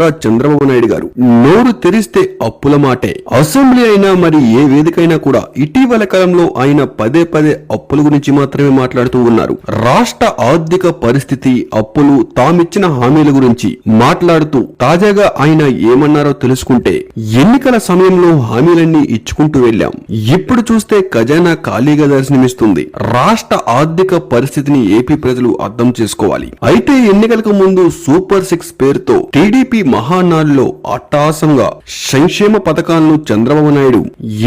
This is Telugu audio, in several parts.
నారా చంద్రబాబు నాయుడు గారు. నోరు తెరిస్తే అప్పుల మాటే. అసెంబ్లీ అయినా మరి ఏ వేదికైనా కూడా ఇటీవల కాలంలో ఆయన పదే పదే అప్పుల గురించి మాత్రమే మాట్లాడుతూ ఉన్నారు. రాష్ట్ర ఆర్థిక పరిస్థితి అప్పులు తామిచ్చిన హామీల గురించి మాట్లాడుతూ తాజాగా ఆయన ఏమన్నారో తెలుసుకుంటే ఎన్నికల సమయంలో హామీలన్నీ ఇచ్చుకుంటూ వెళ్ళాం. ఇప్పుడు చూస్తే ఖజానా ఖాళీగా దర్శనమిస్తుంది. రాష్ట్ర ఆర్థిక పరిస్థితిని ఏపీ ప్రజలు అర్థం చేసుకోవాలి. అయితే ఎన్నికలకు ముందు సూపర్ సిక్స్ పేరుతో టీడీపీ మహానాడులో అట్టాసంగా సంక్షేమ పథకాలను చంద్రబాబు నాయుడు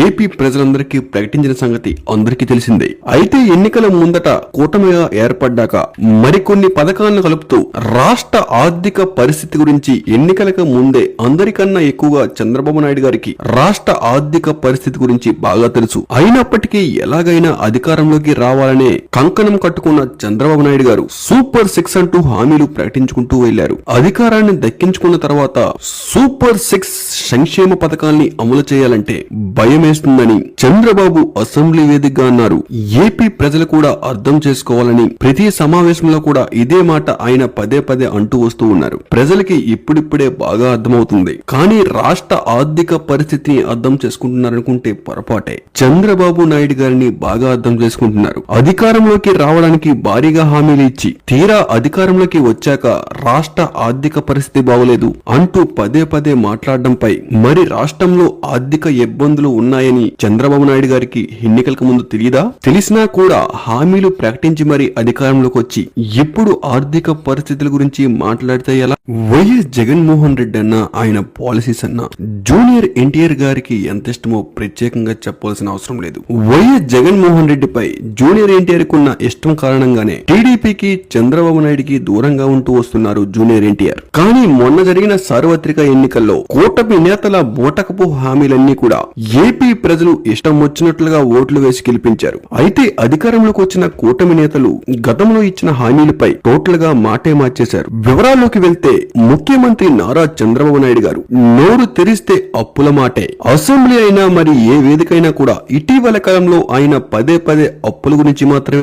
ఏపీ ప్రజలందరికీ ప్రకటించిన సంగతి అందరికీ తెలిసిందే. అయితే ఎన్నికల ముందట కూటమిగా ఏర్పడ్డాక మరికొన్ని పథకాలను కలుపుతూ రాష్ట్ర ఆర్థిక పరిస్థితి గురించి ఎన్నికలకు ముందే అందరికన్నా ఎక్కువగా చంద్రబాబు నాయుడు గారికి రాష్ట్ర ఆర్థిక పరిస్థితి గురించి బాగా తెలుసు. అయినప్పటికీ ఎలాగైనా అధికారంలోకి రావాలనే కంకణం కట్టుకున్న చంద్రబాబు నాయుడు గారు సూపర్ సిక్స్ అంటూ హామీలు ప్రకటించుకుంటూ వెళ్ళారు అధికారాన్ని దక్కించుకున్న తర్వాత సూపర్ సిక్స్ సంక్షేమ పథకాల్ని అమలు చేయాలంటే భయమేస్తుందని చంద్రబాబు అసెంబ్లీ వేదికగా అన్నారు. ఏపీ ప్రజలు కూడా అర్థం చేసుకోవాలని ప్రతి సమావేశంలో కూడా ఇదే మాట ఆయన పదే పదే అంటూ వస్తూ ఉన్నారు. ప్రజలకి ఇప్పుడిప్పుడే బాగా అర్థమవుతుంది. కానీ రాష్ట్ర ఆర్థిక పరిస్థితిని అర్థం చేసుకుంటున్నారనుకుంటే పొరపాటే. చంద్రబాబు నాయుడు గారిని బాగా అర్థం చేసుకుంటున్నారు. అధికారంలోకి రావడానికి భారీగా హామీలు ఇచ్చి తీరా అధికారంలోకి వచ్చాక రాష్ట్ర ఆర్థిక పరిస్థితి బాగోలేదు. అంటూ పదే పదే మాట్లాడడంపై మరి రాష్ట్రంలో ఆర్థిక ఇబ్బందులు ఉన్నాయని చంద్రబాబు నాయుడు గారికి ఎన్నికలకు ముందు తెలియదా తెలిసినా కూడా హామీలు ప్రకటించి మరి అధికారంలోకి వచ్చి ఎప్పుడు ఆర్థిక పరిస్థితుల గురించి మాట్లాడితే ఎలా? వైఎస్ జగన్మోహన్ రెడ్డి అన్న ఆయన పాలసీస్ అన్న జూనియర్ ఎన్టీఆర్ గారికి ఎంత ఇష్టమో ప్రత్యేకంగా చెప్పాల్సిన అవసరం లేదు. వైఎస్ జగన్మోహన్ రెడ్డిపై జూనియర్ ఎన్టీఆర్ కున్న ఇష్టం కారణంగానే టీడీపీకి చంద్రబాబు నాయుడికి దూరంగా ఉంటూ వస్తున్నారు జూనియర్ ఎన్టీఆర్. కానీ మొన్న జరిగిన సార్వత్రిక ఎన్నికల్లో కూటమి నేతల బూటకపు హామీలన్నీ కూడా ఏపీ ప్రజలు ఇష్టం వచ్చినట్లుగా ఓట్లు వేసి గెలిపించారు. అయితే అధికారంలోకి వచ్చిన కూటమి నేతలు గతంలో ఇచ్చిన హామీలపై టోటల్గా మాటే మార్చేశారు. వివరాల్లోకి వెళ్తే ముఖ్యమంత్రి నారా చంద్రబాబు నాయుడు గారు నోరు తెరిస్తే అప్పుల మాటే. అసెంబ్లీ అయినా మరి ఏ వేదికైనా కూడా ఇటీవల కాలంలో ఆయన పదే పదే అప్పుల గురించి మాత్రమే